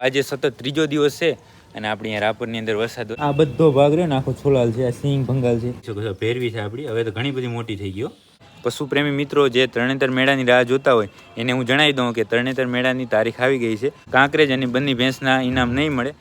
આજે સતત ત્રીજો દિવસ છે અને આપણી અહીંયા રાપરની અંદર વરસાદ આ બધો ભાગ રહ્યો ને આખો છોલાલ છે આ સિંહ ભંગાલ છે. ભેરવી છે આપણી હવે તો ઘણી બધી મોટી થઈ ગયો. પશુપ્રેમી મિત્રો જે તરણેતર મેળાની રાહ જોતા હોય એને હું જણાવી દઉં કે તરણેતર મેળાની તારીખ આવી ગઈ છે. કાંકરેજ અને બંને ભેંસના ઇનામ નહીં મળે.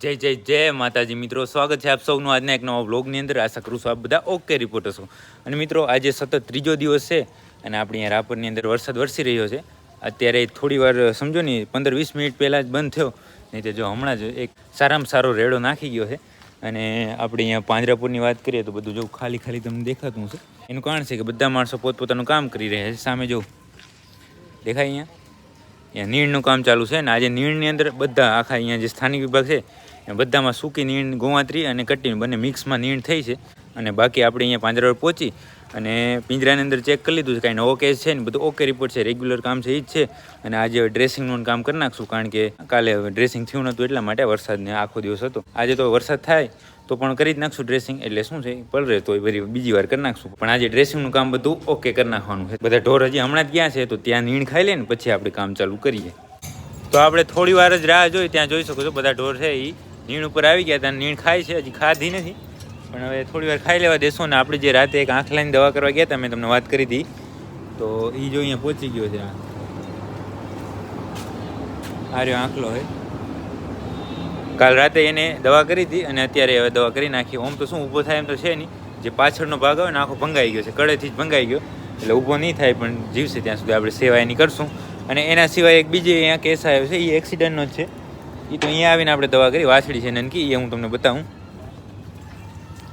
જય જય જય માતાજી મિત્રો સ્વાગત છે આપ સૌનું આજના એક નવા વ્લોગની અંદર. આશા કરું છું આપ બધા ઓકે રિપોર્ટર છો અને મિત્રો આજે સતત ત્રીજો દિવસ છે અને આપણી અહીંયા રાપરની અંદર વરસાદ વરસી રહ્યો છે. અત્યારે થોડી વાર સમજો ને, પંદર વીસ મિનિટ પહેલાં જ બંધ થયો. નહીં તો જો હમણાં જ એક સારામાં સારો રેડો નાખી ગયો છે. અને આપણે અહીંયા પાંજરાપુરની વાત કરીએ તો બધું જો ખાલી ખાલી તમને દેખાતું છે એનું કારણ છે કે બધા માણસો પોતપોતાનું કામ કરી રહ્યા છે. સામે જો દેખાય અહીંયા? અહીંયા નીણનું કામ ચાલુ છે ને આજે નીણની અંદર બધા આખા અહીંયા જે સ્થાનિક વિભાગ છે બધામાં સૂકી નીણ ગોવાત્રી અને કટ્ટી બંને મિક્સમાં નીણ થઈ છે. અને બાકી આપણે અહીંયા પાંજરા પર પહોંચી અને પિંજરાની અંદર ચેક કરી લીધું છે કાંઈ નવો કેસ છે ને, બધું ઓકે રિપોર્ટ છે રેગ્યુલર કામ છે એ જ છે. અને આજે ડ્રેસિંગનું કામ કરી નાખશું, કારણ કે કાલે ડ્રેસિંગ થયું નહોતું એટલા માટે વરસાદને આખો દિવસ હતો. આજે તો વરસાદ થાય તો પણ કરી જ નાખશું ડ્રેસિંગ એટલે શું છે પલરે તો વરી બીજી વાર કરી નાખશું. પણ આજે ડ્રેસિંગનું કામ બધું ઓકે કરી નાખવાનું છે. બધા ઢોર હજી હમણાં જ ગયા છે, તો ત્યાં નીણ ખાઈ લે ને, પછી આપણે કામ ચાલુ કરીએ. તો આપણે થોડી વાર જ રાહ જોઈ, ત્યાં જોઈ શકો છો, બધા ઢોર છે એ નીણ ઉપર આવી ગયા ત્યાં નીણ ખાય છે, હજી ખાધી નથી. પણ હવે થોડી વાર ખાઈ લેવા દેશો ને આપણે જે રાતે એક આંખ લાઈને દવા કરવા ગયા હતા મેં તમને વાત કરી હતી તો એ જો અહીંયા પહોંચી ગયો છે આ. રહ્યો આંખલો હોય કાલ રાતે એને દવા કરી હતી અને અત્યારે હવે દવા કરી નાખી. ઓમ તો શું ઊભો થાય એમ તો છે નહીં. જે પાછળનો ભાગ હોય ને આખો ભંગાઈ ગયો છે. કડેથી જ ભંગાઈ ગયો. એટલે ઊભો નહીં થાય, પણ જીવશે ત્યાં સુધી. આપણે સેવા એની કરશું. અને એના સિવાય એક બીજે અહીંયા કેસ આવ્યો છે. એ એક્સિડન્ટનો જ છે. એ તો અહીંયા આવીને આપણે દવા કરી. વાછડી છે નનકી એ હું તમને બતાવું.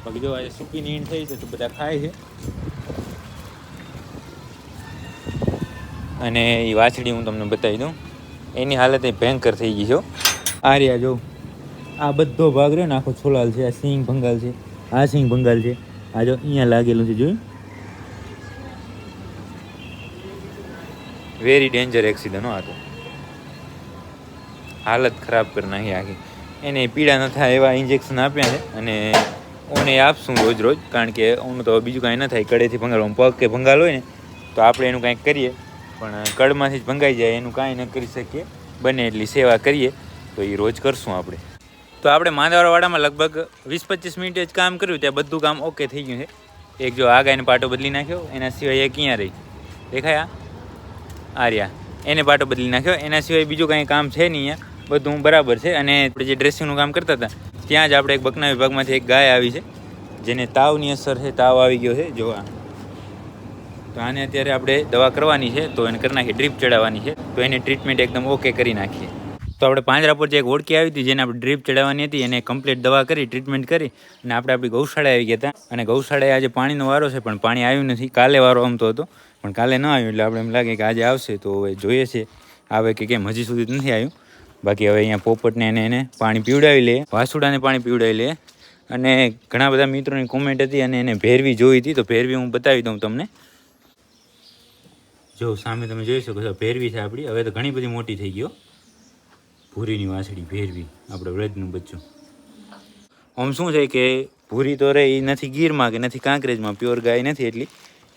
બાકી જો આજે સૂકી નીણ થઈ છે તો બધા ખાય છે. અને એ વાછડી હું તમને બતાવી દઉં. એની હાલત એ ભયંકર થઈ ગઈ છો. આ રહ્યા જો, આ બધો ભાગ રહ્યો ને, આખો છોલાલ છે, આ સિંગ ભંગાલ છે, આ સિંગ ભંગાલ છે. આ જો અહીંયા લાગેલું છે જોયું? વેરી ડેન્જર એક્સિડન્ટ આ તો. હાલત ખરાબ કરી નાખી આખી. એને પીડા ન થાય એવા ઇન્જેક્શન આપ્યા છે અને ઓને આપશું રોજ રોજ? કારણ કે ઓનું તો બીજું કાંઈ ન થાય. કડેથી ભંગાળ પગ કે ભંગાલ હોય ને, તો આપણે એનું કાંઈક કરીએ. પણ કડમાંથી જ ભંગાઈ જાય, એનું કાંઈ ન કરી શકીએ. બને એટલી સેવા કરીએ, તો એ રોજ કરશું આપણે. તો આપણે માંદવાડામાં લગભગ વીસ પચીસ મિનિટ જ કામ કર્યું. ત્યાં બધું કામ ઓકે થઈ ગયું છે. એક જો આ ગાયનો પાટો બદલી નાખ્યો, એના સિવાય એ ક્યાં રહી? દેખાયા? આ રહ્યા. એને પાટો બદલી નાખ્યો. એના સિવાય બીજું કાંઈ કામ છે નહીં અહીંયા. બધું બરાબર છે. અને આપણે જે ડ્રેસિંગનું કામ કરતા હતા ત્યાં જ આપણે એક બકના વિભાગમાંથી એક ગાય આવી છે, જેને તાવની અસર છે, તાવ આવી ગયો છે, જોવા. તો આને અત્યારે આપણે દવા કરવાની છે, તો એને કરી નાખીએ, ડ્રીપ ચડાવવાની છે, તો એની ટ્રીટમેન્ટ એકદમ ઓકે કરી નાખીએ. તો આપણે પાંજરા પર જે એક ઓળખી આવી હતી, જેને આપણે ડ્રીપ ચડાવવાની હતી, એને કમ્પ્લીટ દવા કરી, ટ્રીટમેન્ટ કરી, અને આપણે આપણી ગૌશાળા આવી ગયા હતા. અને ગૌશાળાએ આજે પાણીનો વારો છે, પણ પાણી આવ્યું નથી. કાલે વારો આમતો હતો, પણ કાલે ન આવ્યું, એટલે આપણે એમ લાગે કે આજે આવશે, તો હવે જોઈએ છે. આવે કે કેમ, હજી સુધી નથી આવ્યું. બાકી હવે અહીંયા પોપટને એને એને પાણી પીવડાવી લે. વાસુડાને પાણી પીવડાવી લે. અને ઘણા બધા મિત્રોની કોમેન્ટ હતી અને એને ભેરવી જોઈ હતી. તો ભેરવી હું બતાવી દઉં તમને. જો, સામે તમે જોઈ શકો છો, ભેરવી છે આપણી. હવે તો ઘણી બધી મોટી થઈ ગયો ભૂરીની વાસળી, ભેરવી, આપણે વ્રજનું બચ્ચું. આમ શું છે કે ભૂરી તો રહે એ નથી ગીરમાં કે નથી કાંકરેજમાં. પ્યોર ગાય નથી એટલી.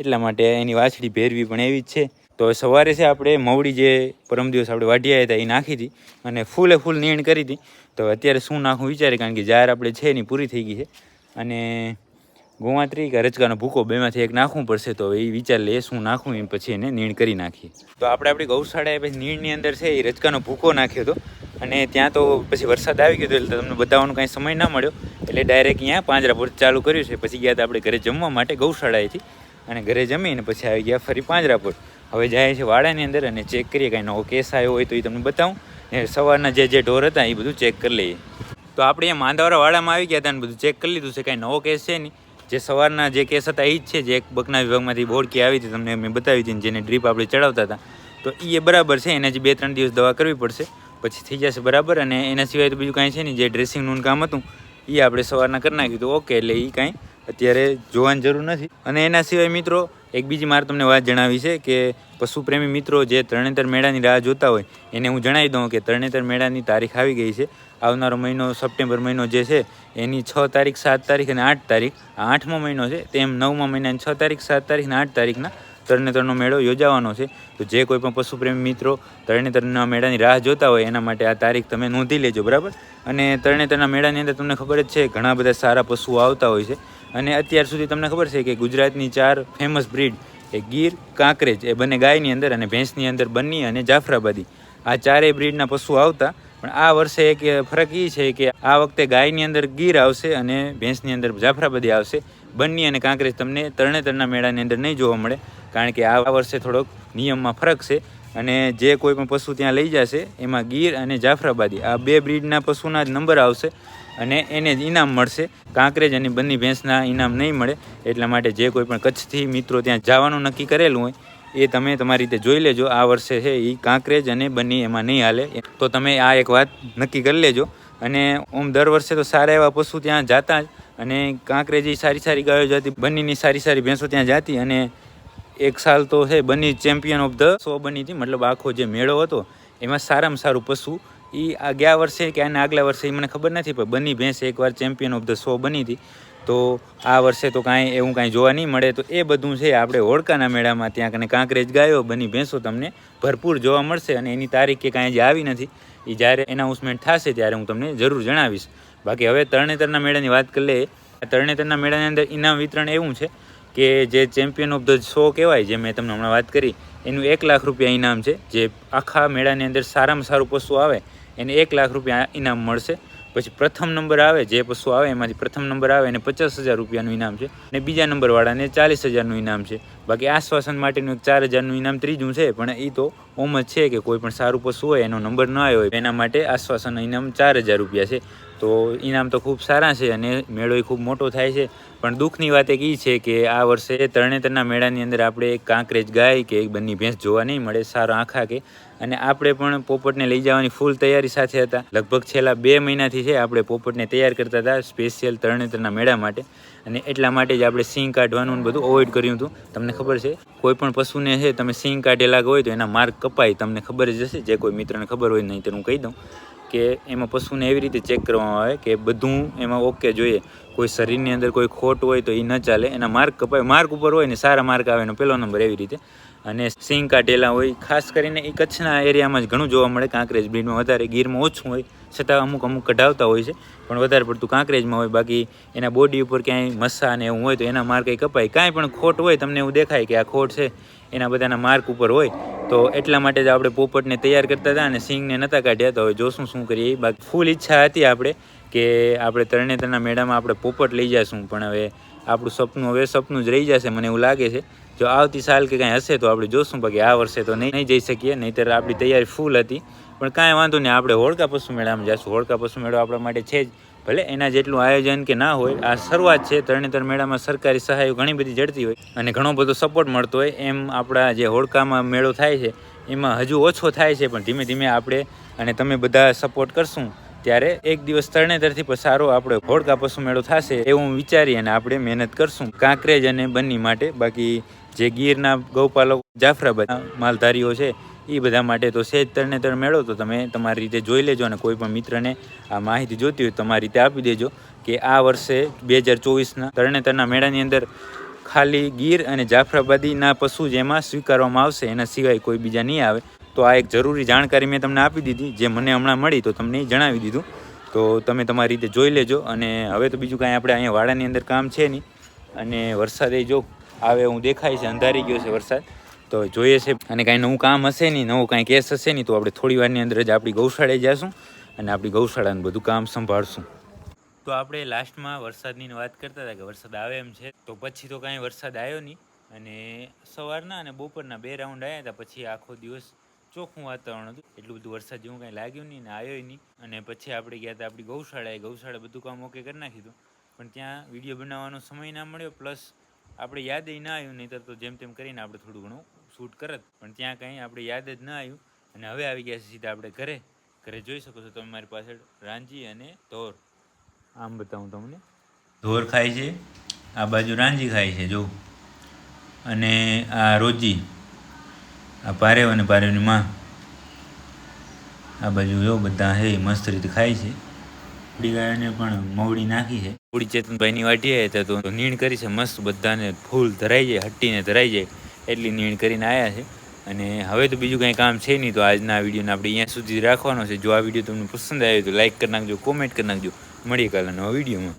એટલા માટે એની વાછડી ભેરવી પણ એવી જ છે. તો સવારે છે આપણે મવડી જે પરમ દિવસ આપણે વાઢી હતા એ નાખી હતી અને ફૂલે ફૂલ નીણ કરી હતી. તો અત્યારે શું નાખવું વિચારે કારણ કે જાહેર આપણે છે એની પૂરી થઈ ગઈ છે. અને ગોમાત્રી કે રચકાનો ભૂકો બેમાંથી એક નાખવું પડશે, તો એ વિચાર લે શું નાખવું એ પછી એને નીણ કરી નાખીએ. તો આપણે આપણી ગૌશાળાએ પછી નીણની અંદર છે એ રચકાનો ભૂકો નાખ્યો હતો. અને ત્યાં તો પછી વરસાદ આવી ગયો એટલે તમને બતાવવાનો કાંઈ સમય ના મળ્યો. એટલે ડાયરેક્ટ અહીંયા પાંજરાપુર ચાલુ કર્યું છે. પછી ગયા હતા આપણે ઘરે જમવા માટે ગૌશાળાએથી. અને ઘરે જમીને પછી આવી ગયા ફરી પાંજરાપુર હવે જાય છે વાડાની અંદર અને ચેક કરીએ કાંઈ નવો કેસ આવ્યો હોય તો એ તમને બતાવું. ને સવારના જે જે ઢોર હતા એ બધું ચેક કરી લઈએ. તો આપણે અહીંયા માંદાવાળા વાડામાં આવી ગયા હતા અને બધું ચેક કરી લીધું છે, કાંઈ નવો કેસ છે નહીં. જે સવારના જે કેસ હતા એ જ છે, જે એક બકના વિભાગમાંથી બોડકી આવી હતી, તમને મેં બતાવી હતી જેને ડ્રીપ આપણે ચડાવતા હતા. તો એ બરાબર છે, એને જે બે ત્રણ દિવસ દવા કરવી પડશે, પછી થઈ જશે બરાબર. અને એના સિવાય તો બીજું કાંઈ છે નહીં, જે ડ્રેસિંગનું કામ હતું એ આપણે સવારના કરી નાખ્યું હતું. ઓકે એટલે એ કાંઈ અત્યારે જોવાની જરૂર નથી. અને એના સિવાય મિત્રો, એક બીજી મારે તમને વાત જણાવી છે કે પશુ પ્રેમી મિત્રો જે તરણેતર મેળાની રાહ જોતા હોય, એને હું જણાવી દઉં કે તરણેતર મેળાની તારીખ આવી ગઈ છે. આવનારો મહિનો સપ્ટેમ્બર મહિનો જે છે, એની છ તારીખ, સાત તારીખ અને આઠ તારીખ, આ આઠમો મહિનો છે, તેમ નવમા મહિનાની છ તારીખ, સાત તારીખ અને આઠ તારીખના તરણેતરનો મેળો યોજાવાનો છે. તો જે કોઈ પણ પશુપ્રેમી મિત્રો તરણેતરના મેળાની રાહ જોતા હોય, એના માટે આ તારીખ તમે નોંધી લેજો, બરાબર? અને તરણેતરના મેળાની અંદર તમને ખબર જ છે, ઘણા બધા સારા પશુઓ આવતા હોય છે. અને અત્યાર સુધી તમને ખબર છે કે ગુજરાતની ચાર ફેમસ બ્રીડ એ ગીર, કાંકરેજ, એ બંને ગાયની અંદર અને ભેંસની અંદર બન્ની અને જાફરાબાદી. આ ચારેય બ્રીડના પશુ આવતા, પણ આ વર્ષે એક ફરક એ છે કે આ વખતે ગાયની અંદર ગીર આવશે અને ભેંસની અંદર જાફરાબાદી આવશે. બન્ની અને કાંકરેજ તમને તરણેતરના મેળાની અંદર નહીં જોવા મળે, કારણ કે આ વર્ષે થોડોક નિયમમાં ફરક છે. અને જે કોઈ પણ પશુ ત્યાં લઈ જશે, એમાં ગીર અને જાફરાબાદી, આ બે બ્રીડના પશુના જ નંબર આવશે. અને એને જ ઇનામ મળશે. કાંકરેજ અને બંને ભેંસના ઇનામ નહીં મળે, એટલા માટે જે કોઈ પણ કચ્છથી મિત્રો ત્યાં જવાનું નક્કી કરેલું હોય, એ તમે તમારી રીતે જોઈ લેજો. આ વર્ષે છે એ કાંકરેજ અને બંને એમાં નહીં હાલે. તો તમે આ એક વાત નક્કી કરી લેજો. અને ઓમ દર વર્ષે તો સારા એવા પશુ ત્યાં જતા જ. અને કાંકરેજી સારી સારી ગાયો જતી, બનીની સારી સારી ભેંસો ત્યાં જતી. અને એક સાલ તો છે બની ચેમ્પિયન ઓફ ધ સો બની હતી મતલબ આખો જે મેળો હતો, એમાં સારામાં સારું પશુ એ આ ગયા વર્ષે કે આના આગલા વર્ષે એ મને ખબર નથી, પણ બની ભેંસ એકવાર ચેમ્પિયન ઓફ ધ શો બની હતી. તો આ વર્ષે તો કાંઈ એવું કાંઈ જોવા નહીં મળે. તો એ બધું છે, આપણે હોડકાના મેળામાં ત્યાં કને કાંકરેજ ગાયો, બની ભેંસો તમને ભરપૂર જોવા મળશે અને એની તારીખ કે કાંઈ જે આવી નથી. એ જ્યારે એનાઉન્સમેન્ટ થશે ત્યારે હું તમને જરૂર જણાવીશ. બાકી હવે તરણેતરના મેળાની વાત કરી લઈએ. તરણેતરના મેળાની અંદર ઇનામ વિતરણ એવું છે કે જે ચેમ્પિયન ઓફ ધ શો કહેવાય, જે મેં તમને હમણાં વાત કરી, એનું એક લાખ રૂપિયા ઇનામ છે, જે આખા મેળાની અંદર સારામાં સારું પશુ આવે. એને એક લાખ રૂપિયા ઇનામ મળશે. પછી પ્રથમ નંબર આવે, જે પશુ આવે એમાંથી પ્રથમ નંબર આવે, એને પચાસ હજાર રૂપિયાનું ઇનામ છે. અને બીજા નંબરવાળાને ચાલીસ હજારનું ઇનામ છે. બાકી આશ્વાસન માટેનું એક ચાર હજારનું ઇનામ ત્રીજું છે, પણ એ તો ઓમ જ છે કે કોઈ પણ સારું પશુ હોય, એનો નંબર ન આવ્યો હોય, એના માટે આશ્વાસન ઇનામ ચાર હજાર રૂપિયા છે. તો ઇનામ તો ખૂબ સારા છે અને મેળો ખૂબ મોટો થાય છે. પણ દુઃખની વાત એક એ છે કે આ વર્ષે તરણેતરના મેળાની અંદર આપણે એક કાંકરેજ ગાય કે એક બંની ભેંસ જોવા નહીં મળે, સારો આંખા કે. અને આપણે પણ પોપટને લઈ જવાની ફૂલ તૈયારી સાથે હતા. લગભગ છેલ્લા બે મહિનાથી છે આપણે પોપટને તૈયાર કરતા હતા સ્પેશિયલ તરણેતરના મેળા માટે. અને એટલા માટે જ આપણે સિંગ કાઢવાનું બધું અવોઇડ કર્યું હતું. તમને ખબર છે? કોઈ પણ પશુને છે, તમે સિંગ કાઢેલા હોય તો એના માર્ક કપાય. તમને ખબર જ હશે. જે કોઈ મિત્રને ખબર હોય નહીં, તો હું કહી દઉં. કે એમાં પશુને એવી રીતે ચેક કરવામાં આવે કે બધું એમાં ઓકે જોઈએ. કોઈ શરીરની અંદર કોઈ ખોટ હોય તો એ ન ચાલે. એના માર્ક કપાય. માર્ક ઉપર હોય ને સારા માર્ક આવે એનો પહેલો નંબર એવી રીતે. અને સિંગ કાઢેલા હોય, ખાસ કરીને એ કચ્છના એરિયામાં જ ઘણું જોવા મળે. કાંકરેજ બ્રીડમાં વધારે ગીરમાં ઓછું હોય. છતાં અમુક અમુક કઢાવતા હોય છે. પણ વધારે પડતું કાંકરેજમાં હોય. બાકી એના બોડી ઉપર ક્યાંય મસ્સા ને એવું હોય તો એના માર્ક કપાય. કાંઈ પણ ખોટ હોય તમને એવું દેખાય કે આ ખોટ છે. એના બધાના માર્ક ઉપર હોય, તો એટલા માટે જ આપણે પોપટને તૈયાર કરતા હતા અને સિંગને નહોતા કાઢ્યા. તો હવે જોશું શું કરીએ. બાકી ફૂલ ઈચ્છા હતી આપણે કે આપણે તરણેતરના મેળામાં આપણે પોપટ લઈ જઈશું પણ હવે આપણું સપનું, હવે સપનું જ રહી જશે મને એવું લાગે છે. જો આવતી સાલ કે કાંઈ હશે તો આપણે જોશું. બાકી આ વર્ષે તો નહીં નહીં જઈ શકીએ. નહીંતર આપણી તૈયારી ફૂલ હતી. પણ કાંઈ વાંધો નહીં, આપણે હોળકા પશુ મેળામાં જઈશું હોળકા પશુ મેળો આપણા માટે છે જ. ભલે એના જેટલું આયોજન કે ના હોય, આ શરૂઆત છે. તરણેતર મેળામાં સરકારી સહાયો ઘણી બધી જડતી હોય અને ઘણો બધો સપોર્ટ મળતો હોય. એમ આપણા જે હોડકામાં મેળો થાય છે, એમાં હજુ ઓછો થાય છે, પણ ધીમે ધીમે આપણે અને તમે બધા સપોર્ટ કરશું. ત્યારે એક દિવસ તરણેતરથી પણ સારો આપણે હોડકા પશુ મેળો થશે એવું વિચારી અને આપણે મહેનત કરશું. કાંકરેજ અને બન્ની માટે બાકી જે ગીરના ગૌપાલક, જાફરાબાદ માલધારીઓ છે એ બધા માટે તો સેજ તરણેતર મેળો. તો તમે તમારી રીતે જોઈ લેજો અને કોઈ પણ મિત્રને આ માહિતી જોતી હોય તમારી રીતે આપી દેજો કે આ વર્ષે બે હજાર ચોવીસના તરણેતરના મેળાની અંદર ખાલી ગીર અને જાફરાબાદીના પશુ જેમાં સ્વીકારવામાં આવશે. એના સિવાય કોઈ બીજા નહીં આવે. તો આ એક જરૂરી જાણકારી મેં તમને આપી દીધી, જે મને હમણાં મળી તો તમને જણાવી દીધું. તો તમે તમારી રીતે જોઈ લેજો અને હવે તો બીજું કાંઈ આપણે અહીંયા વાડાની અંદર કામ છે નહીં. અને વરસાદ એ જો આવે હું દેખાય છે, અંધારી ગયો છે વરસાદ. તો જોઈએ છે. અને કાંઈ નવું કામ હશે નહીં, નવું કાંઈ કેસ હશે નહીં, તો આપણે થોડી વારની અંદર જ આપણી ગૌશાળાએ જઈશું અને આપણી ગૌશાળાનું બધું કામ સંભાળશું. તો આપણે લાસ્ટમાં વરસાદની વાત કરતા હતા કે વરસાદ આવે એમ છે, તો પછી તો કાંઈ વરસાદ આવ્યો નહીં. અને સવારના અને બપોરના બે રાઉન્ડ આવ્યા હતા, પછી આખો દિવસ ચોખ્ખું વાતાવરણ હતું. એટલું બધું વરસાદ જેવું કાંઈ લાગ્યું નહીં ને આવ્યો નહીં. અને પછી આપણે ગયા હતા આપણી ગૌશાળાએ ગૌશાળા બધું કામ ઓકે કરી નાખ્યું પણ ત્યાં વીડિયો બનાવવાનો સમય ના મળ્યો, પ્લસ આપણે યાદ ના આવ્યું નહીં તો જેમ તેમ કરીને આપણે થોડું ઘણું શૂટ કરત પણ ત્યાં કંઈ આપણે યાદ જ ના આવ્યું. અને હવે આવી ગયા છે સીધા આપણે ઘરે. ઘરે જોઈ શકો છો તમે મારી પાછળ રાંજી અને ધોર. આમ બતાવું તમને. ધોર ખાય છે આ બાજુ રાંજી ખાય છે જો. અને આ રોજી આ પારેવ અને પારેવની માં. આ બાજુ જો બધા છે મસ્ત રીતે ખાય છે. આપણી ગાયને પણ મવડી નાખી છે. મવડી ચેતનભાઈની વાટીએ તો નીણ કરી છે મસ્ત બધાને ફૂલ ધરાઈ જાય હટ્ટીને ધરાઈ જાય. એટલી નીણ કરીને આવ્યા છે. અને હવે તો બીજું કંઈ કામ છે નહીં, તો આજના વિડીયોને આપણે અહીંયા સુધી રાખવાનો છે. જો આ વીડિયો તમને પસંદ આવ્યો તો લાઈક કરી નાખજો, કોમેન્ટ કરી નાખજો. મળીએ કાલના નવા વિડીયોમાં.